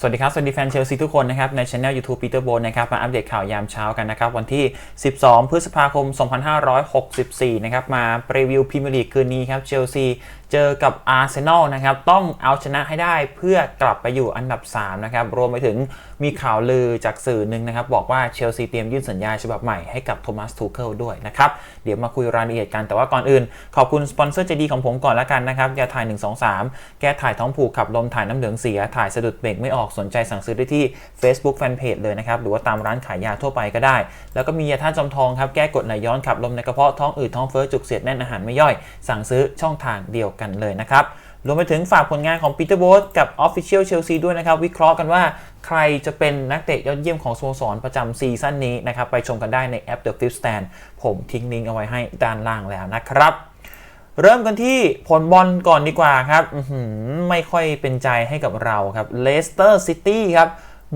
สวัสดีครับ สวัสดีแฟนเชลซีทุกคนนะครับในช anel YouTube Peter b o นะครับมาอัปเดตข่าวยามเช้ากันนะครับวันที่ 12 พฤษภาคม 2564 นะครับมารีวิวพรีเมียร์ลีกคืนนี้ครับเชลซี เจอกับอาร์เซนอลนะครับต้องเอาชนะให้ได้เพื่อกลับไปอยู่อันดับ3นะครับรวมไปถึงมีข่าวลือจากสื่อหนึ่งนะครับบอกว่าเชลซีเตรียมยื่นสัญญาฉบับใหม่ให้กับโทมัสทูเคิลด้วยนะครับเดี๋ยวมาคุยรายละเอียดกันแต่ว่าก่อนอื่น ขอบคุณสปอนเซอร์ใจดีของผมก่อนละกันนะครับยาถ่าย 123 แก้ถ่ายท้องผูกขับลมถ่ายน้ำเหลืองเสียถ่ายสะดุดเบรกไม่ออกสนใจสั่งซื้อได้ที่ Facebook Fanpage เลยนะครับหรือว่าตามร้านขายยาทั่วไปก็ได้ แล้วก็มียาท่าตุจอมทองครับแก้กดไหลย้อนขับลมในกระเพาะท้องอืดท้องเฟ้อจุกเสียดแน่นอาหารไม่ย่อย สั่งซื้อช่องทางเดียวกันเลยนะครับ รวมไปถึงฝากผลงานของปีเตอร์โบสกับ Official Chelsea ด้วยนะครับ วิเคราะห์กันว่าใครจะเป็นนักเตะยอดเยี่ยมของสโมสรประจำซีซั่นนี้นะครับ ไปชมกันได้ในแอป The Fifth Stand ผมทิ้งลิงก์เอาไว้ให้ด้านล่างแล้วนะครับเริ่มกันที่ผลบอลก่อนดีกว่าครับไม่ค่อยเป็นใจให้กับเราครับเลสเตอร์ซิตี้ครับ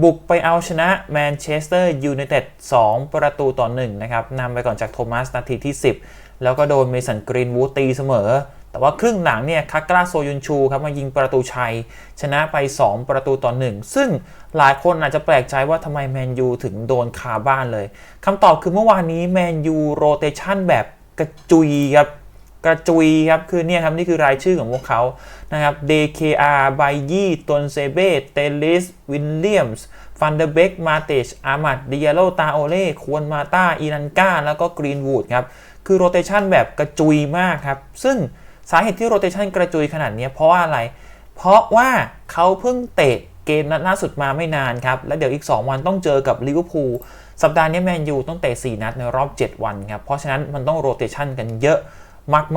บุกไปเอาชนะแมนเชสเตอร์ยูไนเต็ด2ประตูต่อ1นะครับนำไปก่อนจากโทมัสนาทีที่ 10 แล้วก็โดนเมสันกรีนวูดตีเสมอ แต่ว่าครึ่งหลังเนี่ยคักกราโซยุนชูครับมายิงประตูชัย ชนะไป 2 ประตูต่อ 1 ซึ่งหลายคนอาจจะแปลกใจว่าทำไมแมนยูถึงโดนคาบ้านเลยคำตอบคือเมื่อวานนี้แมนยูโรเตชันแบบกระจุยครับกระจุยครับ คือเนี่ยครับ นี่คือรายชื่อของพวกเขานะครับ DKR ไบยี่ตนเซเบเตลิส วินเลียมส์ฟันเดเบกมาเตชอามัดดิยโลตาโอเล่ควนมาตาอีนันกาแล้วก็กรีนวูดครับ คือโรเตชันแบบกระจุยมากครับ ซึ่ง สาเหตุที่โรเตชันกระจุยขนาดนี้เพราะว่าอะไร เพราะว่าเขาเพิ่งเตะเกมนัดล่าสุดมาไม่นานครับ แล้วเดี๋ยวอีก 2 วันต้องเจอกับลิเวอร์พูลสัปดาห์นี้แมนยูต้องเตะ4นัดในรอบ 7 วันครับ เพราะฉะนั้นมันต้องโรเตชันกันเยอะ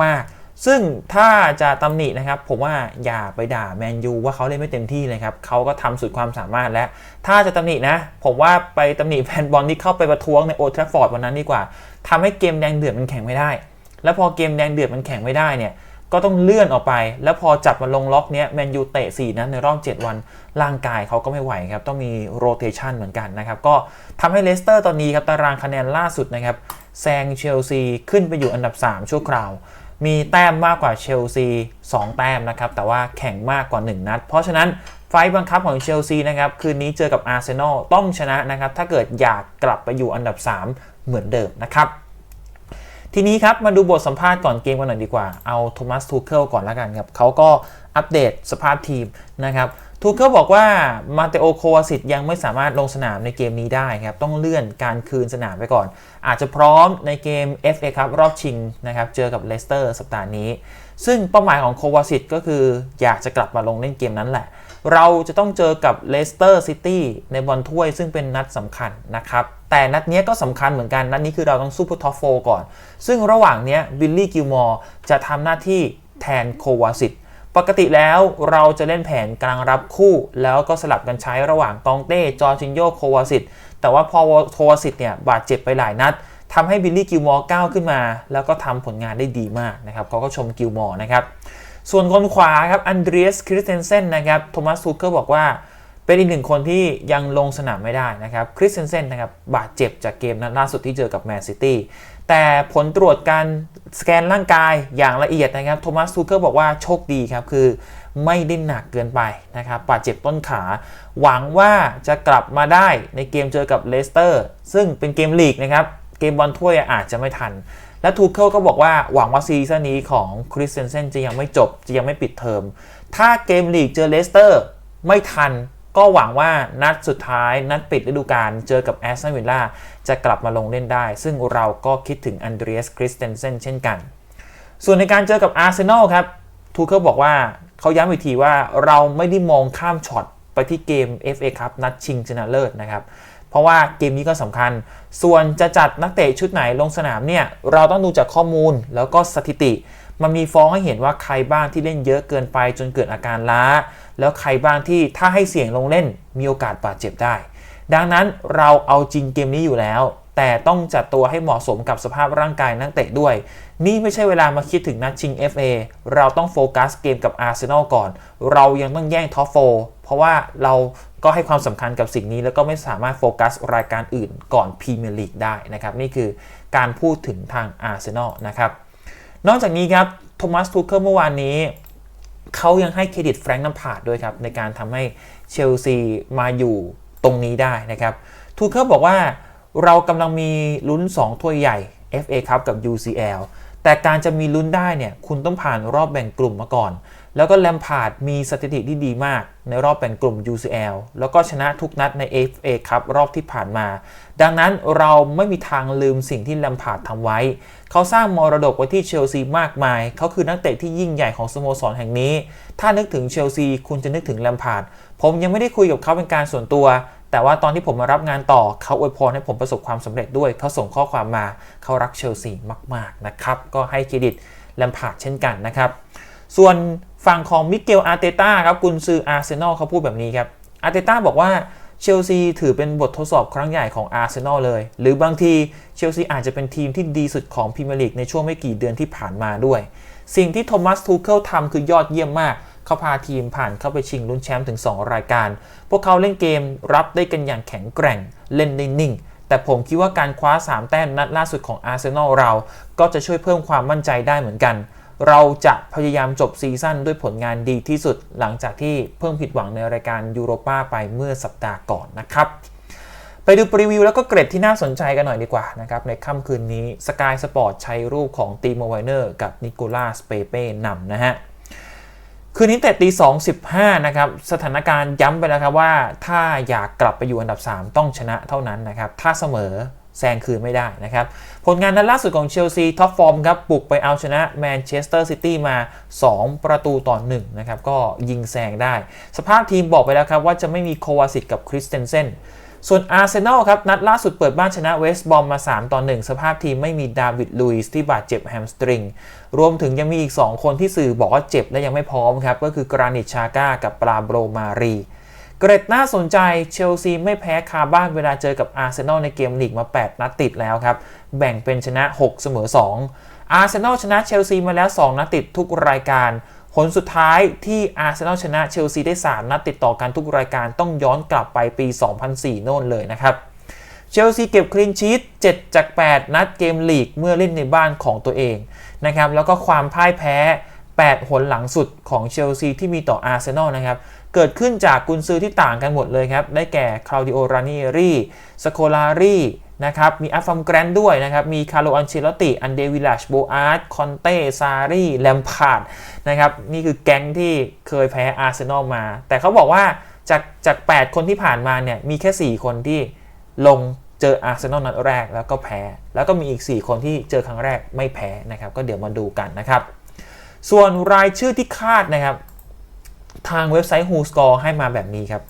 มาก ๆ ซึ่งถ้าจะตำหนินะครับ ผมว่าอย่าไปด่าแมนยูว่าเขาเล่นไม่เต็มที่เลยครับเขาก็ทำสุดความสามารถแล้ว ถ้าจะตำหนินะ ผมว่าไปตำหนิแฟนบอลที่เข้าไปประท้วงในโอทราฟอร์ดวันนั้นดีกว่าทำให้เกมแดงเดือดมันแข่งไม่ได้ แล้วพอเกมแดงเดือดมันแข่งไม่ได้เนี่ย ก็ต้องเลื่อนออกไป แล้วพอจับมาลงล็อกเนี้ยแมนยูเตะ4นั้นในรอบ 7 วันร่างกายเขาก็ไม่ไหวครับ ต้องมีโรเตชันเหมือนกันนะครับ ก็ทำให้เลสเตอร์ตอนนี้ครับ ตารางคะแนนล่าสุดนะครับแซงเชลซีขึ้นไปอยู่อันดับ 3 ชั่วคราว มีแต้มมากกว่าเชลซี 2 แต้มนะครับ แต่ว่าแข่งมากกว่า 1 นัด เพราะฉะนั้นไฟบังคับของเชลซีนะครับ คืนนี้เจอกับอาร์เซนอลต้องชนะนะครับ ถ้าเกิดอยากกลับไปอยู่อันดับ 3 เหมือนเดิมนะครับ ทีนี้ครับมาดูบทสัมภาษณ์ก่อนเกมกันหน่อยดีกว่า เอาโทมัสทูเคิลก่อนละกันครับเขาก็อัปเดตสภาพทีมนะครับทูเคิลบอกว่ามาเตโอโควาสิตยังไม่สามารถลงสนามในเกมนี้ได้ครับ ต้องเลื่อนการคืนสนามไปก่อน อาจจะพร้อมในเกม FA ครับรอบชิงนะครับเจอกับเลสเตอร์สัปดาห์นี้ ซึ่งเป้าหมายของโควาสิตก็คืออยากจะกลับมาลงเล่นเกมนั้นแหละ เราจะต้องเจอกับเลสเตอร์ซิตี้ในบอลถ้วยซึ่งเป็นนัดสำคัญนะครับ แต่นัดนี้ก็สำคัญเหมือนกัน นัดนี้คือเราต้องสู้เพื่อท็อปโฟก่อน ซึ่งระหว่างนี้บิลลี่กิลมอร์จะทำหน้าที่แทนโควาสิตปกติแล้วเราจะเล่นแผนกลางรับคู่ แล้วก็สลับกันใช้ระหว่างตองเต้ จอร์จินโยโควาสิตแต่ว่าพอโควาสิตเนี่ยบาดเจ็บไปหลายนัดทำให้บิลลี่กิลมอร์ก้าวขึ้นมา แล้วก็ทำผลงานได้ดีมากนะครับเขาก็ชมกิลมอร์นะครับ ส่วนคนขวาครับอันเดรียสคริสเตนเซนนะครับโทมัสทูเคิลบอกว่าเป็นอีกหนึ่งคนที่ยังลงสนามไม่ได้นะครับคริสเตนเซนนะครับบาดเจ็บจากเกมนัดล่าสุดที่เจอกับแมนซิตี้แต่ผลตรวจการสแกนร่างกายอย่างละเอียดนะครับโทมัสทูเคิลบอกว่าโชคดีครับ คือไม่ได้หนักเกินไปนะครับบาดเจ็บต้นขา หวังว่าจะกลับมาได้ในเกมเจอกับเลสเตอร์ ซึ่งเป็นเกมลีกนะครับ เกมบอลถ้วยอาจจะไม่ทัน และทูเคิลก็บอกว่าหวังว่าซีซั่นนี้ของคริสเตนเซนจะยังไม่จบจะยังไม่ปิดเทอม ถ้าเกมลีกเจอเลสเตอร์ไม่ทันก็หวังว่านัดสุดท้ายนัดปิดฤดูกาลเจอกับแอสตันวิลล่าจะกลับมาลงเล่นได้ ซึ่งเราก็คิดถึงอันเดรียสคริสเตนเซนเช่นกัน ส่วนในการเจอกับอาร์เซนอลครับทูเคิลบอกว่าเขาย้ำอีกทีว่าเราไม่ได้มองข้ามช็อตไปที่เกม FA ครับนัดชิงชนะเลิศนะครับ ราะว่าเกมนี้ก็สำคัญ ส่วนจะจัดนักเตะชุดไหนลงสนามเนี่ยเราต้องดูจากข้อมูลแล้วก็สถิติ มันมีฟ้องให้เห็นว่าใครบ้างที่เล่นเยอะเกินไปจนเกิดอาการล้า แล้วใครบ้างที่ถ้าให้เสี่ยงลงเล่นมีโอกาสบาดเจ็บได้ ดังนั้นเราเอาจริงเกมนี้อยู่แล้ว แต่ต้องจัดตัวให้เหมาะสมกับสภาพร่างกายนักเตะด้วย นี่ไม่ใช่เวลามาคิดถึงนัดชิง FA เราต้องโฟกัสเกมกับอาร์เซนอลก่อน เรายังต้องแย่งท็อปโฟเพราะว่าเรา ก็ให้ความสำคัญกับสิ่งนี้ แล้วก็ไม่สามารถโฟกัสรายการอื่นก่อนพรีเมียร์ลีกได้นะครับ นี่คือการพูดถึงทางอาร์เซนอลนะครับ นอกจากนี้ครับโทมัสทูเคิลเมื่อวานนี้เขายังให้เครดิตแฟรงค์น้ำพาดด้วยครับ ในการทำให้เชลซีมาอยู่ตรงนี้ได้นะครับทูเคิลบอกว่าเรากำลังมีลุ้น 2 ถ้วยใหญ่ FA ครับกับ UCL แต่การจะมีลุ้นได้เนี่ยคุณต้องผ่านรอบแบ่งกลุ่มมาก่อน แล้วก็แลมพาร์ดมีสถิติที่ดีมาก ในรอบแบ่งกลุ่ม UCL แล้วก็ชนะทุกนัดใน FA ครับรอบที่ผ่านมา ดังนั้นเราไม่มีทางลืมสิ่งที่แลมพาร์ดทำไว้ เขาสร้างมรดกไว้ที่เชลซีมากมาย เขาคือนักเตะที่ยิ่งใหญ่ของสโมสรแห่งนี้ ถ้านึกถึงเชลซีคุณจะนึกถึงแลมพาร์ดผมยังไม่ได้คุยกับเขาเป็นการส่วนตัว แต่ว่าตอนที่ผมมารับงานต่อเขาอวยพรให้ผมประสบความสำเร็จด้วยเขาส่งข้อความมาเขารักเชลซีมากๆนะครับ ก็ให้เครดิตแลมพาร์ดเช่นกันนะครับ ส่วนฝั่งของมิเกลอาร์เตต้าครับกุนซืออาร์เซนอลเขาพูดแบบนี้ครับอาร์เตต้าบอกว่าเชลซีถือเป็นบททดสอบครั้งใหญ่ของอาร์เซนอลเลย หรือบางทีเชลซีอาจจะเป็นทีมที่ดีสุดของพรีเมียร์ลีกในช่วงไม่กี่เดือนที่ผ่านมาด้วย สิ่งที่โทมัสทูเคิลทำคือยอดเยี่ยมมาก เขาพาทีมผ่านเข้าไปชิงลุ้นแชมป์ถึง 2 รายการ พวกเขาเล่นเกมรับได้กันอย่างแข็งแกร่ง เล่นได้นิ่ง แต่ผมคิดว่าการคว้า 3 แต้มนัดล่าสุดของอาร์เซนอลเรา ก็จะช่วยเพิ่มความมั่นใจได้เหมือนกัน เราจะพยายามจบซีซั่นด้วยผลงานดีที่สุด หลังจากที่เพิ่งผิดหวังในรายการยูโรปาไปเมื่อสัปดาห์ก่อนนะครับไปดูรีวิวแล้วก็เกร็ดที่น่าสนใจกันหน่อยดีกว่านะครับ ในค่ำคืนนี้ Sky Sport ใช้รูปของตีโมไวเนอร์กับนิโคลัสเปเป้นำนะฮะ คืนนี้แต่ตี2.15นะครับสถานการณ์ย้ำไปแล้วครับว่า ถ้าอยากกลับไปอยู่อันดับ 3 ต้องชนะเท่านั้นนะครับ ถ้าเสมอแซงคืนไม่ได้นะครับ ผลงานนัดล่าสุดของเชลซีท็อปฟอร์มครับบุกไปเอาชนะแมนเชสเตอร์ซิตี้มา 2 ประตูต่อ1นะครับ ก็ยิงแซงได้ สภาพทีมบอกไปแล้วครับว่าจะไม่มีโควาสิตกับคริสเตนเซน ส่วนอาร์เซนอลครับ นัดล่าสุดเปิดบ้านชนะเวสต์บอมมา 3 ต่อ 1 สภาพทีมไม่มีดาวิดลุยส์ที่บาดเจ็บแฮมสตริง รวมถึงยังมีอีก 2 คนที่สื่อบอกว่าเจ็บและยังไม่พร้อมครับ ก็คือกรานิตชาก้ากับปราโบรมารี เกรดน่าสนใจเชลซีไม่แพ้คาบ้านเวลาเจอกับอาร์เซนอลในเกมลีกมา 8 นัดติดแล้วครับ แบ่งเป็นชนะ 6 เสมอ 2อาร์เซนอลชนะเชลซีมาแล้ว 2 นัดติดทุกรายการ ผลสุดท้ายที่อาร์เซนอลชนะเชลซีได้ 3 นัดติดต่อกันทุกรายการต้องย้อนกลับไปปี 2004 โน่นเลยนะครับ เชลซีเก็บคลีนชีต7จาก 8 นัดเกมลีกเมื่อเล่นในบ้านของตัวเองนะครับแล้วก็ความพ่ายแพ้ 8 หนหลังสุดของเชลซีที่มีต่ออาร์เซนอลนะครับเกิดขึ้นจากกุนซือที่ต่างกันหมดเลยครับ ได้แก่คลาวดิโอรานิเอรีสโคลารี นะครับ มีอัฟฟัมแกรนด้วยนะครับ มีคาร์โลอันเชลติ อันเดวิลาชโบอาร์ตคอนเต้ ซารีแลมพาร์ดนะครับ นี่คือแก๊งที่เคยแพ้อาร์เซนอลมา แต่เขาบอกว่าจากจาก 8 คนที่ผ่านมาเนี่ย มีแค่ 4 คนที่ลงเจออาร์เซนอลนัดแรกแล้วก็แพ้ แล้วก็มีอีก 4 คนที่เจอครั้งแรกไม่แพ้นะครับ ก็เดี๋ยวมาดูกันนะครับ ส่วนรายชื่อที่คาดนะครับ ทางเว็บไซต์ Who Score ให้มาแบบนี้ครับ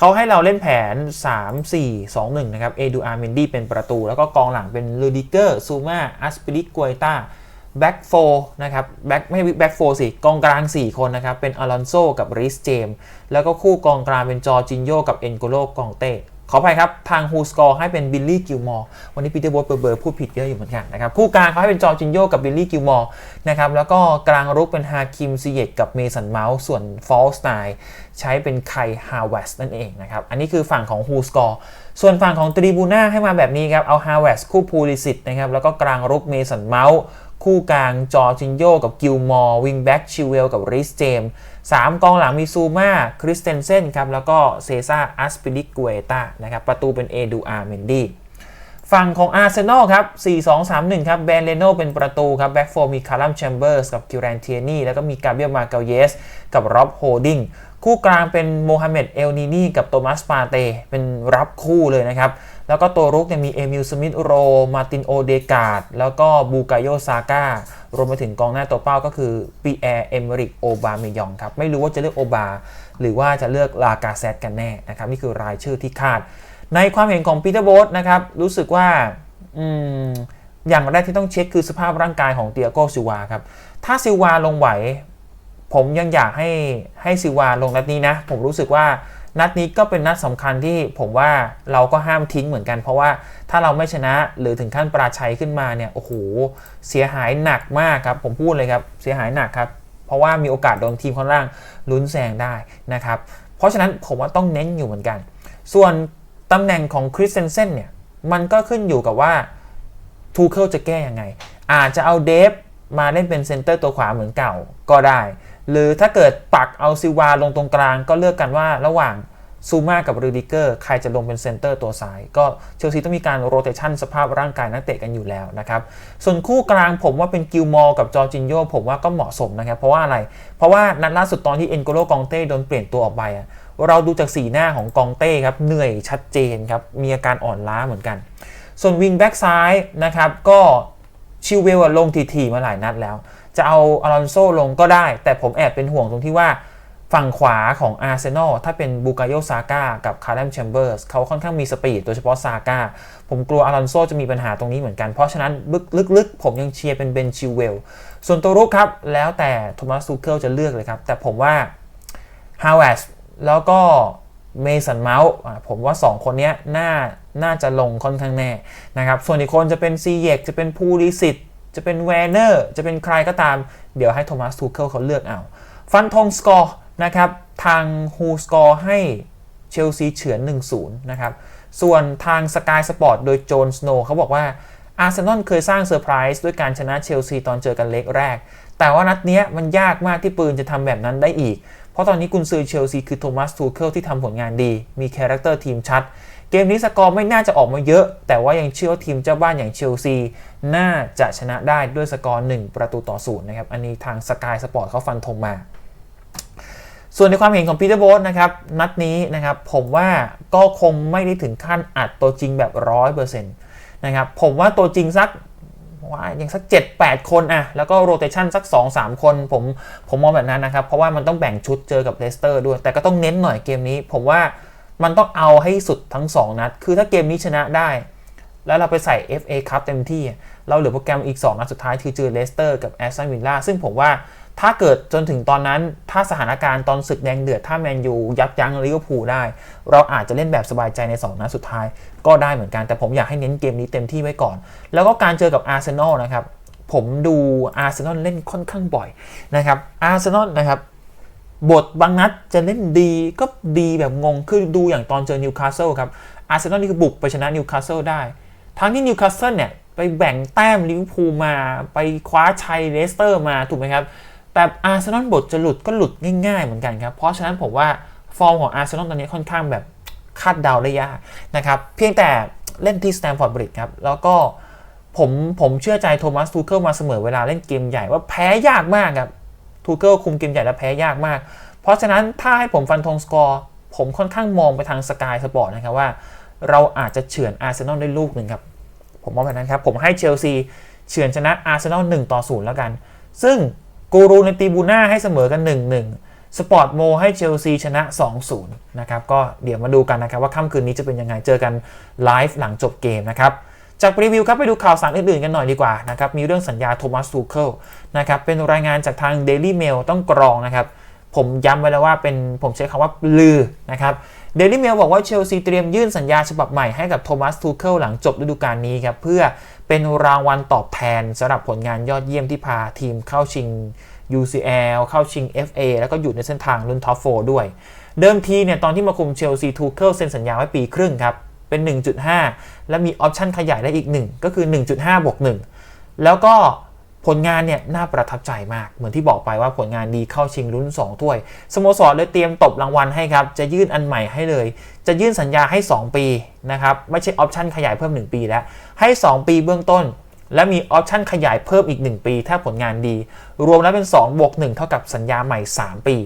เขาให้เราเล่นแผน 3 4 2 1 นะครับ เอดูอาร์เมนดี้เป็นประตู แล้วก็กองหลังเป็นลูดิเกอร์ซูมาอัสปิริกวยตาแบ็กโฟนะครับแบ็กไม่แบ็กโฟสิกองกลาง 4 คนนะครับ เป็นอลอนโซกับริสเจมแล้วก็คู่กองกลางเป็นจอร์จินโยกับเอ็นโกโลกองเต้ ขออภัยครับ ทาง Who Score ให้เป็นบิลลี่กิลมอร์วันนี้ปีเตอร์โบทเบอร์พูดผิดเยอะอยู่เหมือนกันนะครับ คู่กลางเขาให้เป็นจอร์จินโยกับบิลลี่กิลมอร์นะครับแล้วก็กลางรุกเป็นฮาคิมซีเยตกับเมสันเมาส์ส่วนฟอลสไตน์ใช้เป็นไคฮาวเวสนั่นเองนะครับ อันนี้คือฝั่งของ Who Score ส่วนฝั่งของตรีบูน่าให้มาแบบนี้ครับ เอาฮาวเวสคู่พูลิสิตนะครับแล้วก็กลางรุกเมสันเมาส์คู่กลางจอร์จินโยกับกิลมอร์วิงแบ็กชิเวลกับริสเจม สามกองหลังมีซูมาคริสเตนเซนครับแล้วก็เซซ่าอัสปิลิกเวตานะครับประตูเป็นเอดูอาร์เมนดี้ฝั่งของอาร์เซนอลครับ 4-2-3-1 ครับแบนเลโนเป็นประตูครับแบ็กโฟมีคาร์ลัมแชมเบอร์สกับคิวแรนเทียนี่แล้วก็มีกาเบียลมาเกลเยส กับร็อบโฮดิงคู่กลางเป็นโมฮัมเหม็ดเอลนีนี่กับโตมัสปาเต เป็นรับคู่เลยนะครับ แล้วก็ตัวรุกเนี่ยมีเอมิลสมิธโรมาตินโอเดกาดแล้วก็บูกาโยซาก้ารวมไปถึงกองหน้าตัวเป้าก็คือปีแอร์เอมริกโอบาเมยองครับ ไม่รู้ว่าจะเลือกโอบา หรือว่าจะเลือกลากาเซตกันแน่นะครับ นี่คือรายชื่อที่คาด ในความเห็นของปีเตอร์โบสนะครับ รู้สึกว่าอืมอย่างแรกที่ต้องเช็คคือสภาพร่างกายของเตียโกซิวาครับ ถ้าซิวาลงไหว ผมยังอยากให้ให้ซิวาลงนัดนี้นะ ผมรู้สึกว่า นัดนี้ก็เป็นนัดสำคัญที่ผมว่าเราก็ห้ามทิ้งเหมือนกัน เพราะว่าถ้าเราไม่ชนะหรือถึงขั้นปราชัยขึ้นมาเนี่ยโอ้โหเสียหายหนักมากครับ ผมพูดเลยครับเสียหายหนักครับ เพราะว่ามีโอกาสโดนทีมข้างล่างลุ้นแซงได้นะครับ เพราะฉะนั้นผมว่าต้องเน้นอยู่เหมือนกัน ส่วนตำแหน่งของคริสเซนเซนเนี่ยมันก็ขึ้นอยู่กับว่าทูเคิลจะแก้ยังไง อาจจะเอาเดฟมาเล่นเป็นเซนเตอร์ตัวขวาเหมือนเก่าก็ได้ หรือถ้าเกิดปักเอาซิวาลงตรงกลางก็เลือกกันว่าระหว่างซูมากับรูดิเกอร์ใครจะลงเป็นเซนเตอร์ตัวซ้าย ก็เชลซีต้องมีการโรเตชันสภาพร่างกายนักเตะกันอยู่แล้วนะครับ ส่วนคู่กลางผมว่าเป็นกิลมอร์กับจอร์จินโยผมว่าก็เหมาะสมนะครับ เพราะว่าอะไร เพราะว่านัดล่าสุดตอนที่เอ็นโกโลกองเต้โดนเปลี่ยนตัวออกไปอะเราดูจากสีหน้าของกองเต้ครับเหนื่อยชัดเจนครับมีอาการอ่อนล้าเหมือนกัน ส่วนวิงแบ็กซ้ายนะครับก็ชิวเวลลงทีๆมาหลายนัดแล้ว จะเอาอลอนโซลงก็ได้ แต่ผมแอบเป็นห่วงตรงที่ว่าฝั่งขวาของอาร์เซนอลถ้าเป็นบูกาโยซาก้ากับคาร์ m มแชมเบอร์สเขาค่อนข้างมีสปีดโดยเฉพาะซาก้าผมกลัวอลอนโซจะมีปัญหาตรงนี้เหมือนกัน เพราะฉะนั้นลึกๆ ผมยังเชียร์เป็นเบนชิวเวล ส่วนตัวรุกครับ แล้วแต่โทมัสซูเคิลจะเลือกเลยครับ แต่ผมว่าฮาวเวสแล้วก็เมสันเมาส์ผมว่า 2 คนนี้น่าน่าจะลงค่อนข้างแน่นะครับส่วนอีกคนจะเป็นซีเยกจะเป็นพูลิสิต จะเป็นแวร์เนอร์จะเป็นใครก็ตาม เดี๋ยวให้โทมัสทูเคิลเขาเลือกเอา ฟันธงสกอร์นะครับ ทางฮูสกอร์ให้เชลซีเฉือน 1-0 นะครับ ส่วนทางสกายสปอร์ตโดยโจนสโนเขาบอกว่าอาร์เซนอลเคยสร้างเซอร์ไพรส์ด้วยการชนะเชลซีตอนเจอกันเล็กแรก แต่ว่านัดนี้มันยากมากที่ปืนจะทำแบบนั้นได้อีก ราะตอนนี้กุนซือเชลซีคือโทมัสทูเคิลที่ทำผลงานดี มีคาแรคเตอร์ทีมชัด เกมนี้สกอร์ไม่น่าจะออกมาเยอะ แต่ว่ายังเชื่อว่าทีมเจ้าบ้านอย่างเชลซี น่าจะชนะได้ด้วยสกอร์ 1 ประตูต่อศูนย์นะครับ อันนี้ทางสกายสปอร์ตเขาฟันธงมา ส่วนในความเห็นของปีเตอร์โบสนะครับนัดนี้นะครับผมว่าก็คงไม่ได้ถึงขั้นอัดตัวจริงแบบร้อยเปอร์เซ็นต์นะครับผมว่าตัวจริงสัก ว่าอย่างสัก 7-8 คนอะแล้วก็โรเตชันสัก 2-3 คนผมผมมองแบบนั้นนะครับ เพราะว่ามันต้องแบ่งชุดเจอกับเลสเตอร์ด้วย แต่ก็ต้องเน้นหน่อยเกมนี้ ผมว่ามันต้องเอาให้สุดทั้ง 2 นัด คือถ้าเกมนี้ชนะได้ แล้วเราไปใส่ FA ครับเต็มที่ เราเหลือโปรแกรมอีก 2 นัดสุดท้ายคือเจอเลสเตอร์กับแอสตันวิลล่าซึ่งผมว่าถ้าเกิดจนถึงตอนนั้นถ้าสถานการณ์ตอนศึกแดงเดือด ถ้าแมนยูยับยั้งลิเวอร์พูลได้ เราอาจจะเล่นแบบสบายใจใน 2 นัดสุดท้ายก็ได้เหมือนกัน แต่ผมอยากให้เน้นเกมนี้เต็มที่ไว้ก่อน แล้วก็การเจอกับอาร์เซนอลนะครับ ผมดูอาร์เซนอลเล่นค่อนข้างบ่อยนะครับอาร์เซนอลนะครับบทบางนัดจะเล่นดีก็ดีแบบงงคือดูอย่างตอนเจอนิวคาสเซิลครับอาร์เซนอลนี่คือบุกไปชนะนิวคาสเซิลได้ ทั้งที่นิวคาสเซิลเนี่ยไปแบ่งแต้มลิเวอร์พูลมาไปคว้าชัยเลสเตอร์มาถูกไหมครับ แต่อาร์เซนอลบทจะหลุดก็หลุดง่ายๆเหมือนกันครับ เพราะฉะนั้นผมว่าฟอร์มของอาร์เซนอลตอนนี้ค่อนข้างแบบคาดเดาได้ยากนะครับ เพียงแต่เล่นที่สแตมฟอร์ดบริดจ์ครับ แล้วก็ผมผมเชื่อใจโทมัสทูเคิลมาเสมอเวลาเล่นเกมใหญ่ว่าแพ้ยากมากครับทูเคิลคุมเกมใหญ่แล้วแพ้ยากมาก เพราะฉะนั้นถ้าให้ผมฟันธงสกอร์ผมค่อนข้างมองไปทางสกายสปอร์ตนะครับว่า เราอาจจะเฉือนอาร์เซนอลได้ลูกหนึ่งครับ ผมว่าแบบนั้นครับ ผมให้เชลซีเฉือนชนะอาร์เซนอล1ต่อ0แล้วกัน ซึ่งกูรูในตีบูน่าให้เสมอกัน 1-1 สปอร์ตโมให้เชลซีชนะ 2-0 นะครับ ก็เดี๋ยวมาดูกันนะครับ ว่าค่ำคืนนี้จะเป็นยังไงเจอกันไลฟ์หลังจบเกมนะครับจากรีวิวครับไปดูข่าวสารอื่นๆกันหน่อยดีกว่านะครับมีเรื่องสัญญาโทมัสทูเคิลนะครับเป็นรายงานจากทาง Daily Mail ต้องกรองนะครับผมย้ำไว้แล้วว่าเป็นผมใช้คำว่าลือนะครับ เดลิเมลบอกว่าเชลซีเตรียมยื่นสัญญาฉบับใหม่ให้กับโทมัสทูเคิลหลังจบฤดูกาลนี้ครับ เพื่อเป็นรางวัลตอบแทนสำหรับผลงานยอดเยี่ยมที่พาทีมเข้าชิง UCL เข้าชิง FA แล้วก็อยู่ในเส้นทางรุ่นท็อปโฟด้วย เดิมทีเนี่ยตอนที่มาคุมเชลซีทูเคิลเซ็นสัญญาไว้ปีครึ่งครับ เป็น 1.5 และมีออปชั่นขยายได้อีก 1 ก็คือ 1.5บวก1แล้วก็ ผลงานเนี่ยน่าประทับใจมาก เหมือนที่บอกไปว่าผลงานดีเข้าชิงรุ่น2 ถ้วย สโมสรเลยเตรียมตบรางวัลให้ครับ จะยื่นอันใหม่ให้เลย จะยื่นสัญญาให้ 2 ปีนะครับ ไม่ใช่ออปชั่นขยายเพิ่ม 1 ปีแล้ว ให้ 2 ปีเบื้องต้น และมีออปชั่นขยายเพิ่มอีก 1 ปี ถ้าผลงานดี รวมแล้วเป็น2บวก1เท่ากับสัญญาใหม่ 3 ปี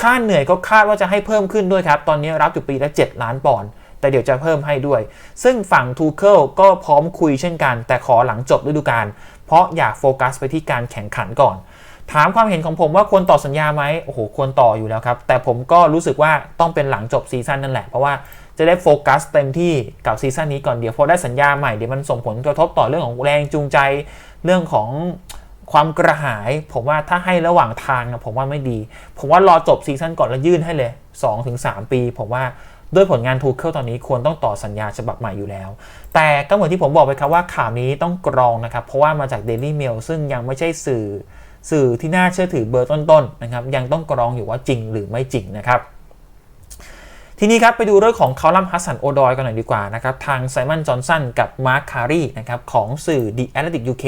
ค่าเหนื่อยก็คาดว่าจะให้เพิ่มขึ้นด้วยครับ ตอนนี้รับอยู่ปีละ 7 ล้านปอนด์แต่เดี๋ยวจะเพิ่มให้ด้วย ซึ่งฝั่งทูเคิลก็พร้อมคุยเช่นกัน แต่ขอหลังจบฤดูกาล เพราะอยากโฟกัสไปที่การแข่งขันก่อน ถามความเห็นของผมว่าควรต่อสัญญาไหมโอ้โหควรต่ออยู่แล้วครับ แต่ผมก็รู้สึกว่าต้องเป็นหลังจบซีซั่นนั่นแหละ เพราะว่าจะได้โฟกัสเต็มที่กับซีซั่นนี้ก่อนเดี๋ยวพอได้สัญญาใหม่เดี๋ยวมันส่งผลกระทบต่อเรื่องของแรงจูงใจเรื่องของความกระหาย ผมว่าถ้าให้ระหว่างทางนะผมว่าไม่ดี ผมว่ารอจบซีซั่นก่อนแล้วยื่นให้เลย2-3 ปี ผมว่า ด้วยผลงานทูเคิลตอนนี้ควรต้องต่อสัญญาฉบับใหม่อยู่แล้ว แต่ก็เหมือนที่ผมบอกไปครับว่าข่าวนี้ต้องกรองนะครับ เพราะว่ามาจาก Daily Mail ซึ่งยังไม่ใช่สื่อสื่อที่น่าเชื่อถือเบอร์ต้นๆนะครับยังต้องกรองอยู่ว่าจริงหรือไม่จริงนะครับทีนี้ครับไปดูเรื่องของคาลัมฮัสซันโอดอยกันหน่อยดีกว่านะครับทางไซมอนจอห์นสันกับมาร์คคารีนะครับของสื่อ The Atlantic UK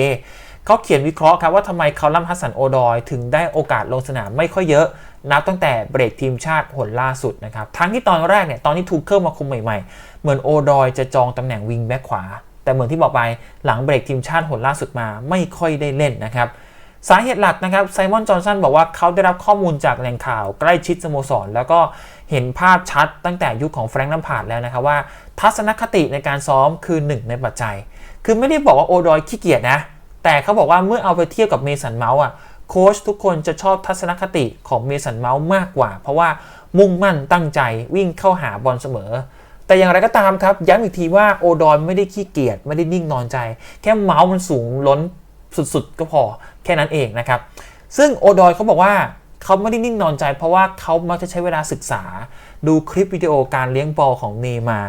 เขาเขียนวิเคราะห์ครับว่าทำไมเขาลัมฮัสสันโอดอย ถึงได้โอกาสลงสนามไม่ค่อยเยอะนับตั้งแต่เบรกทีมชาติหนล่าสุดนะครับ ทั้งที่ตอนแรกเนี่ยตอนที่ทูเคิลมาคุมใหม่ๆ เหมือนโอดอยจะจองตำแหน่งวิงแบ็คขวา แต่เหมือนที่บอกไปหลังเบรกทีมชาติหนล่าสุดมาไม่ค่อยได้เล่นนะครับสาเหตุหลักนะครับไซมอนจอห์นสันบอกว่าเขาได้รับข้อมูลจากแหล่งข่าวใกล้ชิดสโมสร แล้วก็เห็นภาพชัดตั้งแต่ยุคของแฟรงค์ลัมพาร์ดแล้วนะครับว่า ทัศนคติในการซ้อมคือหนึ่งในปัจจัย คือไม่ได้บอกว่าโอดอยขี้เกียจนะ แต่เขาบอกว่าเมื่อเอาไปเทียบกับเมสันเมาส์อะโค้ชทุกคนจะชอบทัศนคติของเมสันเมาส์มากกว่า เพราะว่ามุ่งมั่นตั้งใจวิ่งเข้าหาบอลเสมอ แต่อย่างไรก็ตามครับ ย้ำอีกทีว่าโอดอยไม่ได้ขี้เกียจไม่ได้นิ่งนอนใจ แค่เมาส์มันสูงล้นสุดๆ ก็พอแค่นั้นเองนะครับ ซึ่งโอดอยเขาบอกว่าเขาไม่ได้นิ่งนอนใจ เพราะว่าเขามักจะใช้เวลาศึกษา ดูคลิปวิดีโอการเลี้ยงบอลของเนมา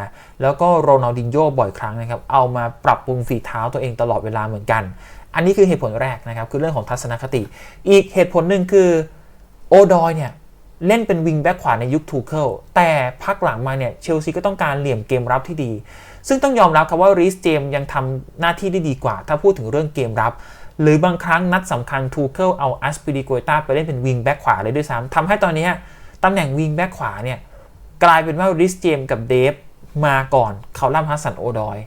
แล้วก็โรนัลดินโญ่บ่อยครั้งนะครับ เอามาปรับปรุงฝีเท้าตัวเองตลอดเวลาเหมือนกัน อันนี้คือเหตุผลแรกนะครับ คือเรื่องของทัศนคติ อีกเหตุผลหนึ่งคือโอดอยเนี่ยเล่นเป็นวิงแบ็คขวาในยุคทูเคิลแต่พักหลังมาเนี่ยเชลซีก็ต้องการเหลี่ยมเกมรับที่ดี ซึ่งต้องยอมรับครับว่ารีสเจมยังทำหน้าที่ได้ดีกว่า ถ้าพูดถึงเรื่องเกมรับ หรือบางครั้งนัดสำคัญทูเคิลเอาอัสปิดิโกตาไปเล่นเป็นวิงแบ็คขวาเลยด้วยซ้ำทำให้ตอนนี้ตำแหน่งวิงแบ็คขวาเนี่ยกลายเป็นว่าริสเจมกับเดฟมาก่อนเขาล่ำฮัสสันโอดอย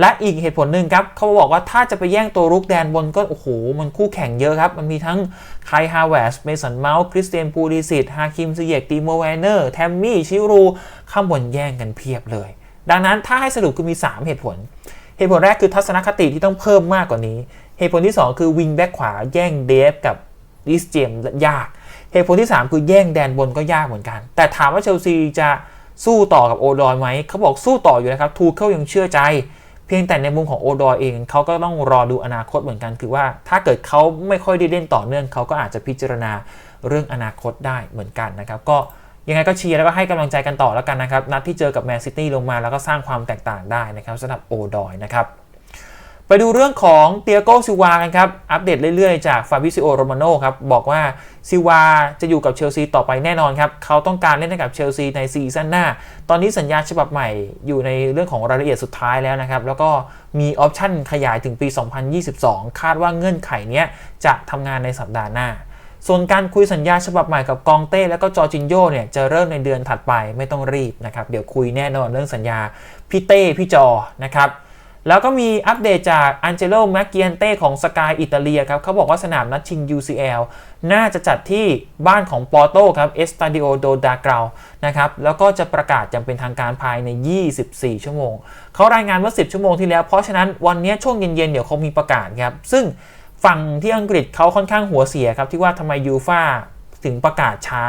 และอีกเหตุผลหนึ่งครับเขาบอกว่าถ้าจะไปแย่งตัวรุกแดนบนก็ โอ้โห มันคู่แข่งเยอะครับ มันมีทั้งไคลฮาวเวสเมสันเมาส์คริสเตียนปูริสิตฮาคิมซิเยกตีโมแวนเนอร์แทมมี่ชิรูข้างบนแย่งกันเพียบเลย ดังนั้นถ้าให้สรุปคือมี 3 เหตุผล เหตุผลแรกคือทัศนคติที่ต้องเพิ่มมากกว่านี้ เหตุผลที่ 2 คือวิงแบ็กขวาแย่งเดฟกับดิสเจมยาก เหตุผลที่ 3 คือแย่งแดนบนก็ยากเหมือนกัน แต่ถามว่าเชลซีจะสู้ต่อกับโอดอยไหมเขาบอกสู้ต่ออยู่นะครับทูเคิลยังเชื่อใจ เพียงแต่ในมุมของโอดอยเองเขาก็ต้องรอดูอนาคตเหมือนกัน คือว่าถ้าเกิดเขาไม่ค่อยได้เล่นต่อเนื่องเขาก็อาจจะพิจารณาเรื่องอนาคตได้เหมือนกันนะครับ ก็ยังไงก็เชียร์แล้วก็ให้กำลังใจกันต่อแล้วกันนะครับ นัดที่เจอกับแมนซิตี้ลงมาแล้วก็สร้างความแตกต่างได้นะครับสำหรับโอดอยนะครับ ไปดูเรื่องของเตียโกซิวากันครับ อัปเดตเรื่อยๆ จากฟาบิซิโอโรมาโนครับ บอกว่าซิวาจะอยู่กับเชลซีต่อไปแน่นอนครับ เขาต้องการเล่นให้กับเชลซีในซีซั่นหน้า ตอนนี้สัญญาฉบับใหม่อยู่ในเรื่องของรายละเอียดสุดท้ายแล้วนะครับ แล้วก็มีออปชั่นขยายถึงปี 2022 คาดว่าเงื่อนไขนี้จะทำงานในสัปดาห์หน้า ส่วนการคุยสัญญาฉบับใหม่กับกองเต้แล้วก็จอจินโยเนี่ยจะเริ่มในเดือนถัดไปไม่ต้องรีบนะครับ เดี๋ยวคุยแน่นอนเรื่องสัญญาพี่เต้พี่จอนะครับ แล้วก็มีอัปเดตจากอันเจโลแมกเกียนเต้ของสกายอิตาเลียครับเขาบอกว่าสนามนัดชิง UCL น่าจะจัดที่บ้านของปอร์โตครับเอสตาดิโอโดดากรานะครับแล้วก็จะประกาศอย่างเป็นทางการภายใน 24 ชั่วโมง เขารายงานว่า 10 ชั่วโมงที่แล้ว เพราะฉะนั้นวันนี้ช่วงเย็นๆ เดี๋ยวเขามีประกาศครับ ซึ่งฝั่งที่อังกฤษเขาค่อนข้างหัวเสียครับที่ว่าทำไมยูฟาถึงประกาศช้า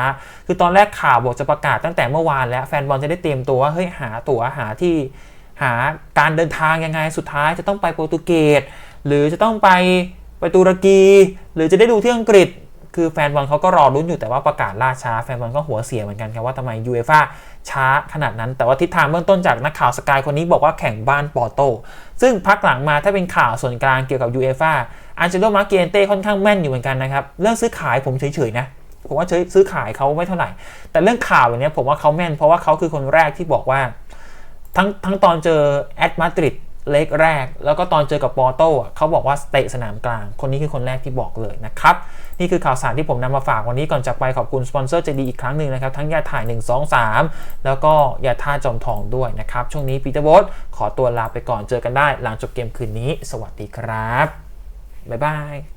คือตอนแรกข่าวบอกจะประกาศตั้งแต่เมื่อวานแล้วแฟนบอลจะได้เตรียมตัวว่าเฮ้ยหาตั๋วหาที่ หาการเดินทางยังไงสุดท้ายจะต้องไปโปรตุเกสหรือจะต้องไปไปตุรกี หรือจะได้ดูที่อังกฤษ คือแฟนบอลเขาก็รอรุ้นอยู่แต่ว่าประกาศล่าช้าแฟนบอลก็หัวเสียเหมือนกันครับว่าทำไมยูเอฟ่าช้าขนาดนั้น แต่ว่าทิศทางเบื้องต้นจากนักข่าวสกายคนนี้บอกว่าแข่งบ้านปอร์โต ซึ่งพักหลังมาถ้าเป็นข่าวส่วนกลางเกี่ยวกับยูเอฟ่าอันเจโลมาเกนเต้ค่อนข้างแม่นอยู่เหมือนกันนะครับเรื่องซื้อขายผมเฉยๆนะผมว่าซื้อขายเขาไม่เท่าไหร่ แต่เรื่องข่าวอย่างนี้ผมว่าเขาแม่นเพราะว่าเขาคือคนแรกที่บอกว่า ทั้งทั้งตอนเจอแอตมาดริดเล็กแรก แล้วก็ตอนเจอกับปอร์โตอะเขาบอกว่าเตะสนามกลาง คนนี้คือคนแรกที่บอกเลยนะครับ นี่คือข่าวสารที่ผมนำมาฝากวันนี้ก่อนจากไปขอบคุณสปอนเซอร์ใจดีอีกครั้งหนึ่งนะครับ ทั้งยาถ่าย 1 2 3 แล้วก็ยาท่าจอมทองด้วยนะครับ ช่วงนี้ปีเตอร์โบสขอตัวลาไปก่อนเจอกันได้ หลังจบเกมคืนนี้ สวัสดีครับบ๊ายบาย